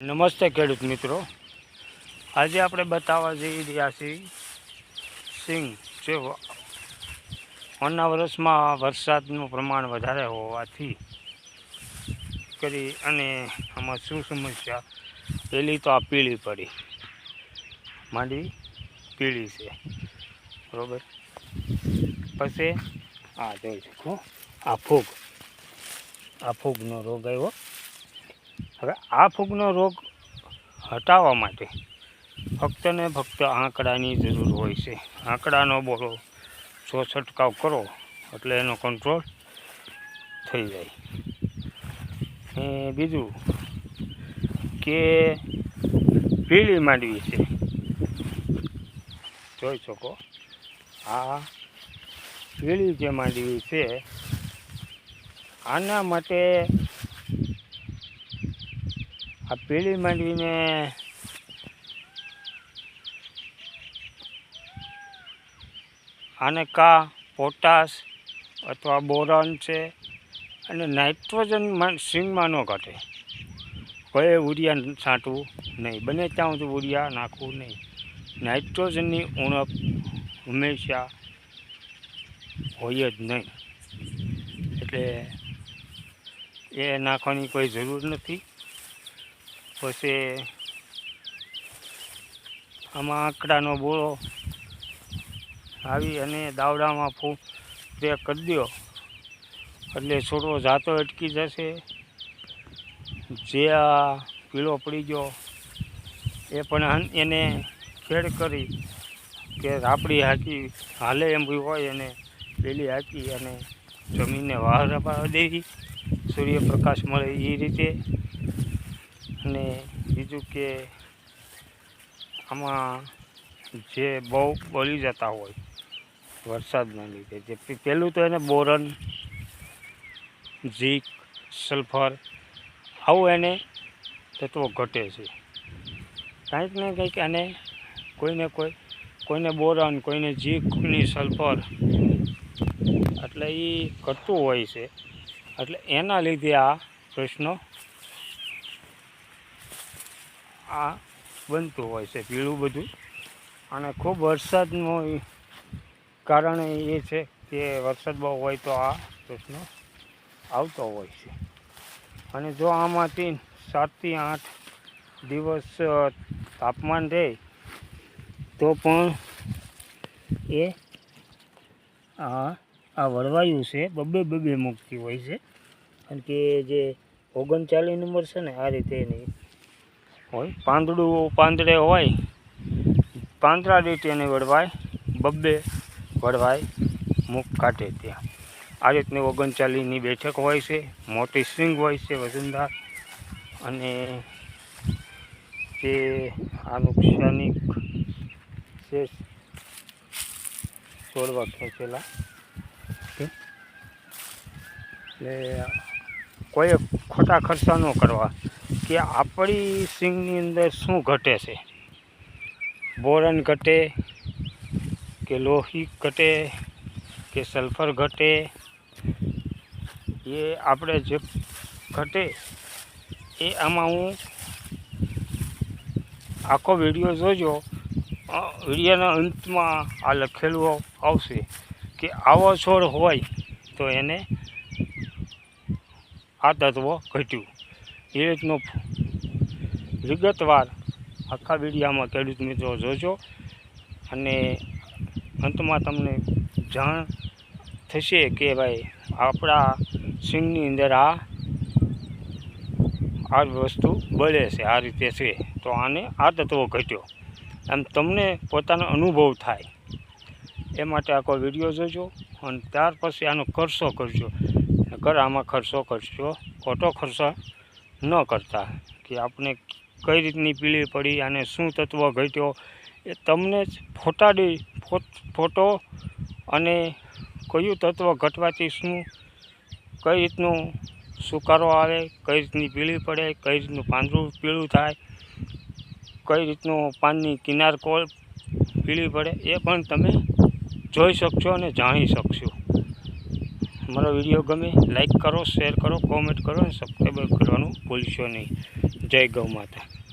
નમસ્તે ખેડૂત મિત્રો. આજે આપણે બતાવવા જઈ રહ્યા છીએ સિંગ. જે ઓના વર્ષમાં વરસાદનું પ્રમાણ વધારે હોવાથી કરી અને આમાં શું સમસ્યા? પહેલી તો આ પીળી પડી. માંડવી પીળી છે. બરાબર? પછી આ જોઈ શકો આ ફૂગ. આ ફૂગનો રોગ આવ્યો. હવે આ ફૂગનો રોગ હટાવવા માટે ફક્ત ને ફક્ત આંકડાની જરૂર હોય છે. આંકડાનો બોલો સો છંટકાવ કરો એટલે એનો કંટ્રોલ થઈ જાય. અને બીજું કે પીળી માંડવી છે. જોઈ શકો, આ પીળી જે માંડવી છે, આના માટે આ પીળી માંડવીને આને કા પોટાશ અથવા બોરોન છે અને નાઇટ્રોજન સિંગમાં ન ઘટે. કોઈ ઉરિયા છાંટવું નહીં. બને ત્યાં સુધી ઉરિયા નાખવું નહીં. નાઇટ્રોજનની ઉણપ હંમેશા હોય જ નહીં. એટલે એ નાખવાની કોઈ જરૂર નથી. પછી આમાં આંકડાનો બોળો આવી અને દાવડામાં ફૂ સ્પ્રે કરી દો એટલે છોડવો જાતો અટકી જશે. જે આ પીળો પડી ગયો, એ પણ એને ખેડ કરી કે રાપડી હાકી, હાલે એમ હોય અને લીલી હાકી અને જમીનને વાહ અપાવી દેવી. સૂર્યપ્રકાશ મળે એ રીતે. અને બીજું કે આમાં જે બહુ બળી જતા હોય વરસાદના લીધે. જે પહેલું તો એને બોરન, ઝીક, સલ્ફર, આવું એને તત્વો ઘટે છે. કંઈક ને કંઈક એને કોઈને કોઈ, કોઈને બોરન, કોઈને ઝીકની સલ્ફર, એટલે એ ઘટતું હોય છે. એટલે એના લીધે આ પ્રશ્નો આ બનતું હોય છે, પીળું બધું. અને ખૂબ વરસાદનું કારણ એ છે કે વરસાદ બહુ હોય તો આ પ્રશ્ન આવતો હોય છે. અને જો આમાંથી સાતથી આઠ દિવસ તાપમાન રહે, તો પણ એ આ આ વળવાયું છે, બબે બબે મૂકતી હોય છે. કારણ કે જે ઓગણચાલીસ નંબર છે ને, આ રીતે એની હોય. પાંદડું પાંદડે હોય, પાંદડા દીઠ એને વળવાય, બબ્બે વળવાય, મુખ કાઢે ત્યાં. આ રીતની ઓગણચાલીસની બેઠક હોય છે, મોટી સ્વિંગ હોય છે, વજનદાર. અને તે આ નુકસાનિક છે છોડવા ખેંચેલા. એટલે કોઈ ખોટા ખર્ચા ન કરવા કે આપણી સિંગની અંદર શું ઘટે છે. બોરન ઘટે કે લોહી ઘટે કે સલ્ફર ઘટે, એ આપણે જે ઘટે એ આમાં હું આખો વીડિયો જોજો. વિડીયોના અંતમાં આ લખેલું આવશે કે આવો છોડ હોય તો એને આ તત્વ ઘટ્યું. એ રીતનો વિગતવાર આખા વિડીયામાં ખેડૂત મિત્રો જોજો. અને અંતમાં તમને જાણ થશે કે ભાઈ આપણા સિંગની અંદર આ આ વસ્તુ બળે છે, આ રીતે છે. તો આને આ તત્વો ઘટ્યો. એમ તમને પોતાનો અનુભવ થાય. એ માટે આખો વીડિયો જોજો અને ત્યાર પછી આનો કરશો કરજો. નકર આમાં ખર્ચો કરશો, ખોટો ખર્ચો ન કરતા કે આપણે કઈ રીતની પીળી પડી અને શું તત્વ ઘટ્યો, એ તમને જ ફોટાડી, ફોટ- અને કયું તત્વ ઘટવાથી શું, કઈ રીતનું સુકારો આવે, કઈ રીતની પીળી પડે, કઈ રીતનું પાંદડું પીળું થાય, કઈ રીતનું પાનની કિનાર કોલ પીળી પડે, એ પણ તમે જોઈ શકશો અને જાણી શકશો. મારો વીડિયો ગમે લાઇક કરો શેર કરો કોમેન્ટ કરો અને સબસ્ક્રાઈબ કરવાનું ભૂલશો નહીં. જય ગૌ માતા.